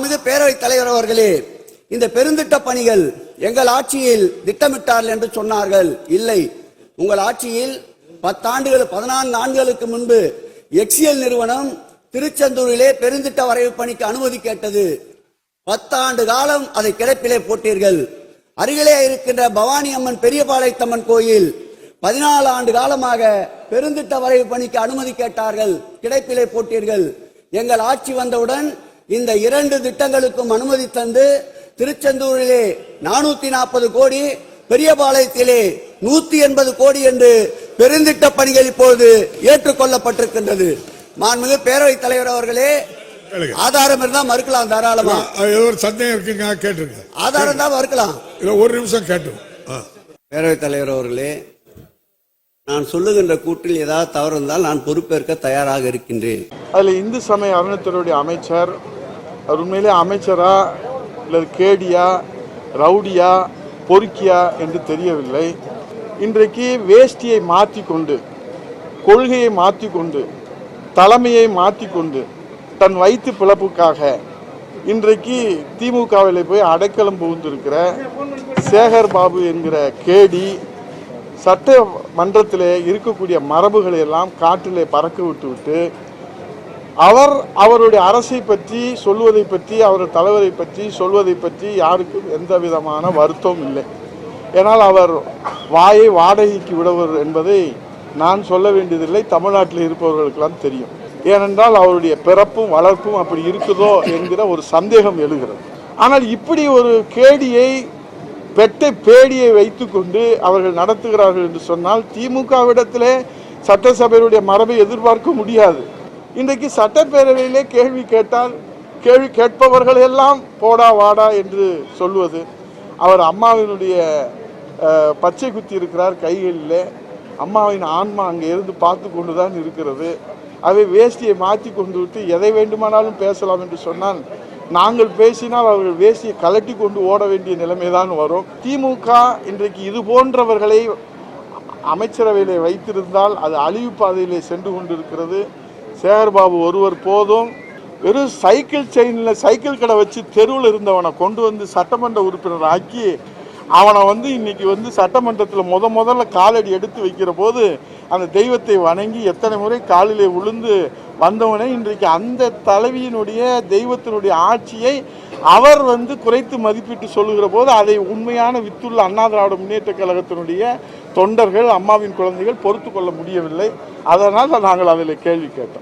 மீது பேரவைத் தலைவர் அவர்களே இந்த பெருந்திட்ட பணிகள் எங்கள் ஆட்சியில் திட்டமிட்டார்கள் என்று சொன்னார்கள். இல்லை உங்கள் ஆட்சியில் பத்தாண்டுகள் பதினான்கு ஆண்டுகளுக்கு முன்பு எக்ஸியல் நிறுவனம் திருச்செந்தூரிலே பெருந்திட்ட வரைவு பணிக்கு அனுமதி கேட்டது. பத்தாண்டு காலம் அதை கிடப்பிலே போட்டீர்கள். அருகிலே இருக்கின்ற பவானி அம்மன் பெரியபாளையத்தம்மன் கோயில் பதினாலு ஆண்டு காலமாக பெருந்திட்ட வரைவு பணிக்கு அனுமதி கேட்டார்கள். கிடைப்பிலே போட்டீர்கள். எங்கள் ஆட்சி வந்தவுடன் இந்த இரண்டு திட்டங்களுக்கும் அனுமதி தந்து திருச்செந்தூரிலே நானூத்தி நாற்பது கோடி பெரியபாளையத்திலே நூத்தி எண்பது கோடி என்று பெருந்திட்ட பணிகள் இப்போது ஏற்றுக்கொள்ளப்பட்டிருக்கின்றது. மாண்புமிகு பேரவைத் தலைவர் அவர்களே. ஆதாரம் இருந்தா மறுக்கலாம் தாராளமா. ஒரு சந்தேகம் இருக்குங்க கேட்டுருங்க. ஆதாரம் தான் மறுக்கலாம். இல்ல ஒரு நிமிஷம் கேட்டு பேரவைத் தலைவர் அவர்களே நான் சொல்லுகின்ற கூற்றில் ஏதாவது தவறு இருந்தால் நான் பொறுப்பேற்க தயாராக இருக்கின்றேன். அதில் இந்து சமய அறநிலையத்துறையுடைய அமைச்சர் அவர் உண்மையிலே அமைச்சரா இல்லை கேடியா ரவுடியா பொறுக்கியா என்று தெரியவில்லை. இன்றைக்கு வேஷ்டியை மாற்றி கொண்டு கொள்கையை மாற்றி கொண்டு தலைமையை மாற்றி கொண்டு தன் வயிற்று பிழப்புக்காக இன்றைக்கு திமுகவில் போய் அடைக்கலம் புகுந்திருக்கிற சேகர் பாபு என்கிற கேடி சட்ட மன்றத்தில் இருக்கக்கூடிய மரபுகளை எல்லாம் காற்றிலே பறக்க விட்டு விட்டு அவர் அவருடைய அரசை பற்றி சொல்வதை பற்றி அவர் தலைவரை பற்றி சொல்வதை பற்றி யாருக்கும் எந்த விதமான வருத்தம் இல்லை. ஏனால் அவர் வாயை வாடகைக்கு விடுவர் என்பதை நான் சொல்ல வேண்டியதில்லை. தமிழ்நாட்டில் இருப்பவர்களுக்கெல்லாம் தெரியும். ஏனென்றால் அவருடைய பிறப்பும் வளர்ப்பும் அப்படி இருக்குதோ என்கிற ஒரு சந்தேகம் எழுகிறது. ஆனால் இப்படி ஒரு கேடியை பெட்டை பேடியை வைத்துக்கொண்டு அவர்கள் நடத்துகிறார்கள் என்று சொன்னால் திமுகவிடத்திலே சட்டசபையினுடைய மரபை எதிர்பார்க்க முடியாது. இன்றைக்கு சட்டப்பேரவையிலே கேள்வி கேட்டால் கேள்வி கேட்பவர்கள் எல்லாம் போடா வாடா என்று சொல்வது. அவர் அம்மாவினுடைய பச்சை குத்தி இருக்கிறார் கைகளில். அம்மாவின் ஆன்மா அங்கே இருந்து பார்த்து கொண்டு தான் இருக்கிறது. அவை வேஷ்டியை மாற்றி கொண்டு விட்டு எதை வேண்டுமானாலும் பேசலாம் என்று சொன்னால் நாங்கள் பேசினால் அவர்கள் வேஷ்டியை கலட்டி கொண்டு ஓட வேண்டிய நிலைமைதான் வரும். திமுக இன்றைக்கு இது போன்றவர்களை அமைச்சரவையில் வைத்திருந்தால் அது அழிவு பாதையிலே சென்று கொண்டிருக்கிறது. சேகர்பாபு ஒருவர் போதும் வெறும் சைக்கிள் செயினில் சைக்கிள் கடை வச்சு தெருவில் இருந்தவனை கொண்டு வந்து சட்டமன்ற உறுப்பினர் ஆக்கி அவனை வந்து இன்னைக்கு வந்து சட்டமன்றத்தில் முத முதல்ல காலடி எடுத்து வைக்கிற போது அந்த தெய்வத்தை வணங்கி எத்தனை முறை காலிலே விழுந்து வந்தவனே இன்றைக்கு அந்த தலைவியினுடைய தெய்வத்தினுடைய ஆட்சியை அவர் வந்து குறைத்து மதிப்பிட்டு சொல்லுகிற போது அதை உண்மையான வித்துள்ள அண்ணா திராவிட முன்னேற்ற கழகத்தினுடைய தொண்டர்கள் அம்மாவின் குழந்தைகள் பொறுத்து கொள்ள முடியவில்லை. அதனால் நாங்கள் அதில் கேள்வி கேட்டோம்.